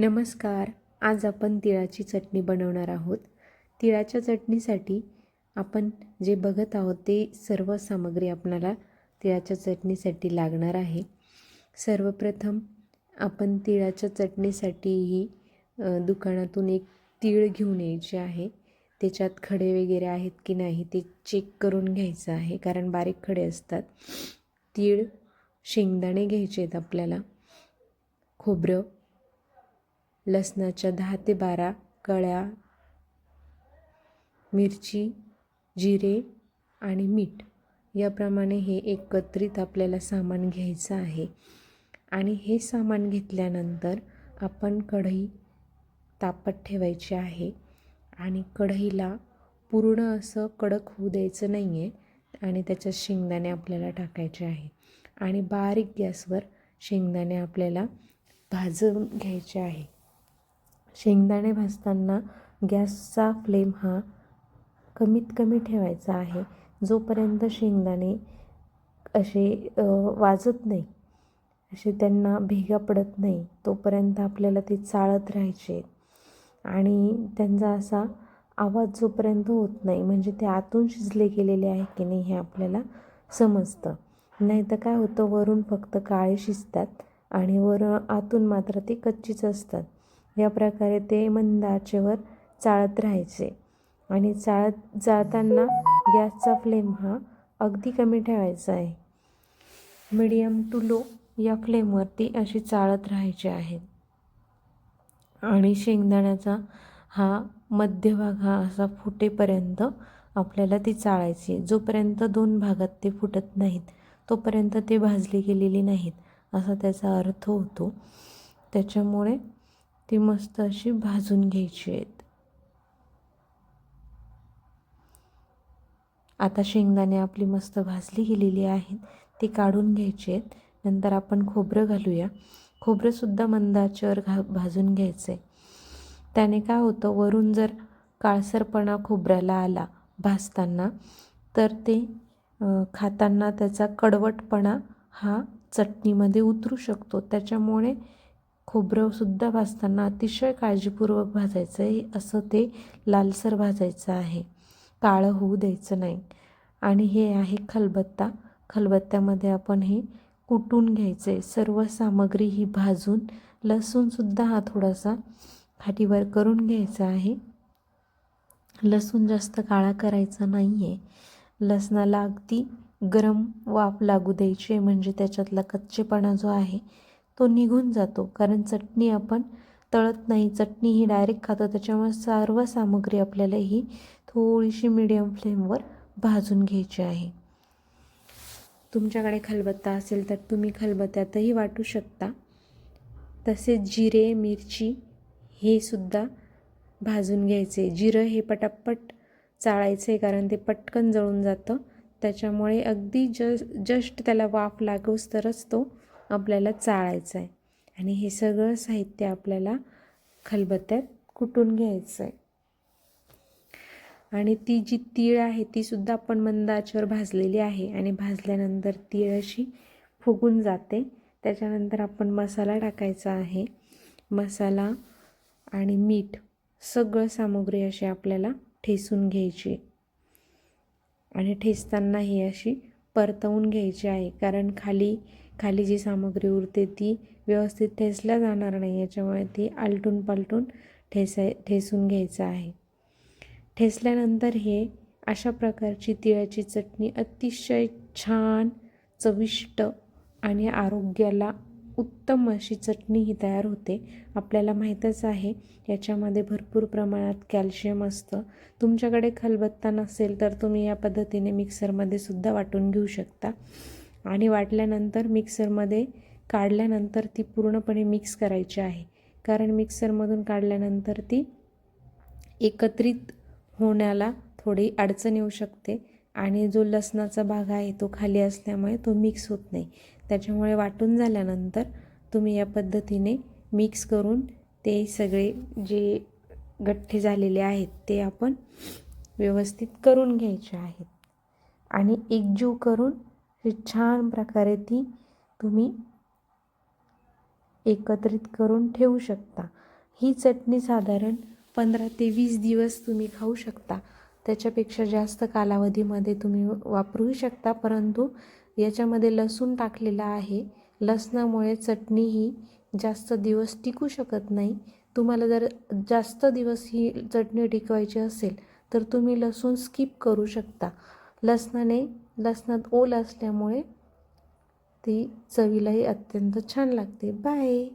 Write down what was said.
नमस्कार. आज आपण तिळाची चटणी बनवणार आहोत. तिळाच्या चटणीसाठी आपण जे बघत आहोत ते सर्व सामग्री आपणाला तिळाच्या चटणीसाठी लागणार आहे. सर्वप्रथम आपण तिळाच्या चटणीसाठीही दुकानातून एक तीळ घेऊन यायचे आहे. त्याच्यात खडे वगैरे आहेत की नाही ते चेक करून घ्यायचं आहे कारण बारीक खडे असतात. तीळ शेंगदाणे घ्यायचे आहेत आपल्याला. खोबरं लसणाच्या दहा ते बारा कळ्या मिरची जिरे आणि मीठ. याप्रमाणे हे एकत्रित आपल्याला सामान घ्यायचं आहे. आणि हे सामान घेतल्यानंतर आपण कढई तापत ठेवायची आहे. आणि कढईला पूर्ण असं कडक होऊ द्यायचं नाही आहे आणि त्याच्यात शेंगदाणे आपल्याला टाकायचे आहे. आणि बारीक गॅसवर शेंगदाणे आपल्याला भाजून घ्यायचे आहे. शेंगदाणे भाजताना गॅसचा फ्लेम हा कमीत कमी ठेवायचा आहे. जोपर्यंत शेंगदाणे असे वाजत नाही असे त्यांना भेगा पडत नाही तोपर्यंत आपल्याला ते चाळत राहायचे. आणि त्यांचा असा आवाज जोपर्यंत होत नाही म्हणजे ते आतून शिजले गेलेले आहे की नाही हे आपल्याला समजतं. नाही तर काय होतं वरून फक्त काळे शिजतात आणि वर आतून मात्र ते कच्चीच असतात. या प्रकारे ते मंद आचेवर चाळत राहायचे. आणि चाळत जाळताना गॅसचा फ्लेम हा अगदी कमी ठेवायचा आहे. मीडियम टू लो या फ्लेमवरती अशी चाळत राहायची आहे. आणि शेंगदाण्याचा हा मध्यभाग हा असा फुटेपर्यंत आपल्याला ती चाळायची जोपर्यंत दोन भागात ते फुटत नाहीत तोपर्यंत ते भाजली गेलेली नाहीत असा त्याचा अर्थ होतो. त्याच्यामुळे ती मस्त अशी भाजून घ्यायची आहेत. आता शेंगदाणे आपली मस्त भाजली गेलेली आहेत. ती काढून घ्यायची आहेत. नंतर आपण खोबरं घालूया. खोबरंसुद्धा मंदाच्यावर घा भाजून घ्यायचं आहे त्याने काय होतं वरून जर काळसरपणा खोबऱ्याला आला भाजताना तर ते खाताना त्याचा कडवटपणा हा चटणीमध्ये उतरू शकतो. त्याच्यामुळे खोबरंसुद्धा भाजताना अतिशय काळजीपूर्वक भाजायचं आहे. असं ते लालसर भाजायचं आहे. काळं होऊ द्यायचं नाही. आणि हे आहे खलबत्ता. खलबत्त्यामध्ये आपण हे कुटून घ्यायचं आहे सर्व सामग्री ही भाजून लसूणसुद्धा हा थोडासा खाटीवर करून घ्यायचा आहे. लसूण जास्त काळा करायचा नाही आहे लसणाला अगदी गरम वाफ लागू द्यायची आहे. म्हणजे त्याच्यातला कच्चेपणा जो आहे तो निघून जातो. कारण चटणी आपण तळत नाही. चटणी ही डायरेक्ट खातो. त्याच्यामुळे सर्व सामग्री आपल्याला ही थोडीशी मिडियम फ्लेमवर भाजून घ्यायची आहे. तुमच्याकडे खलबत्ता असेल तर तुम्ही खलबत्त्यातही वाटू शकता. तसेच जिरे मिरची हे सुद्धा भाजून घ्यायचे. जिरं हे पटापट चाळायचं आहे कारण ते पटकन जळून जातं. त्याच्यामुळे अगदी ज जस्ट त्याला वाफ लागोस तरच तो आपल्याला चाळायचं आहे आणि हे सगळं साहित्य आपल्याला खलबत्त्यात कुटून घ्यायचं आहे आणि ती जी तीळ आहे ती सुद्धा आपण मंद आचेवर भाजलेली आहे. आणि भाजल्यानंतर तीळ अशी फुगून जाते. त्याच्यानंतर आपण मसाला टाकायचा आहे. मसाला आणि मीठ सगळं सामग्री अशी आपल्याला ठेसून घ्यायची. आणि ठेचताना ही अशी परतवून घ्यायची आहे. कारण खाली खाली जी सामग्री उरते ती व्यवस्थित ठेसल्या जाणार नाही. याच्यामुळे ती आलटून पालटून ठेसाय ठेसून घ्यायचं आहे. ठेसल्यानंतर हे अशा प्रकारची तिळाची चटणी अतिशय छान चविष्ट आणि आरोग्याला उत्तम अशी चटणी ही तयार होते. आपल्याला माहीतच आहे याच्यामध्ये भरपूर प्रमाणात कॅल्शियम असतं. तुमच्याकडे खलबत्ता नसेल तर तुम्ही या पद्धतीने मिक्सरमध्ये सुद्धा वाटून घेऊ शकता. आणि वाटल्यानंतर मिक्सरमध्ये काढल्यानंतर ती पूर्णपणे मिक्स करायची आहे. कारण मिक्सरमधून काढल्यानंतर ती एकत्रित होण्याला थोडी अडचण येऊ शकते आणि जो लसणाचा भाग आहे तो खाली असल्यामुळे तो मिक्स होत नाही. त्याच्यामुळे वाटून झाल्यानंतर तुम्ही या पद्धतीने मिक्स करून ते सगळे जे गठ्ठे झालेले आहेत ते आपण व्यवस्थित करून घ्यायचे आहेत. आणि एकजीव करून छान प्रकारे ती तुम्ही एकत्रित करून ठेवू शकता. ही चटणी साधारण पंधरा ते वीस दिवस तुम्ही खाऊ शकता. त्याच्यापेक्षा जास्त कालावधीमध्ये तुम्ही वापरू शकता परंतु याच्यामध्ये लसूण टाकलेला आहे. लसणामुळे चटणी ही जास्त दिवस टिकू शकत नाही. तुम्हाला जर जास्त दिवस ही चटणी टिकवायची असेल तर तुम्ही लसूण स्किप करू शकता. लसणाने लसणात ओल असल्यामुळे ती चवीलाही अत्यंत छान लागते. बाय!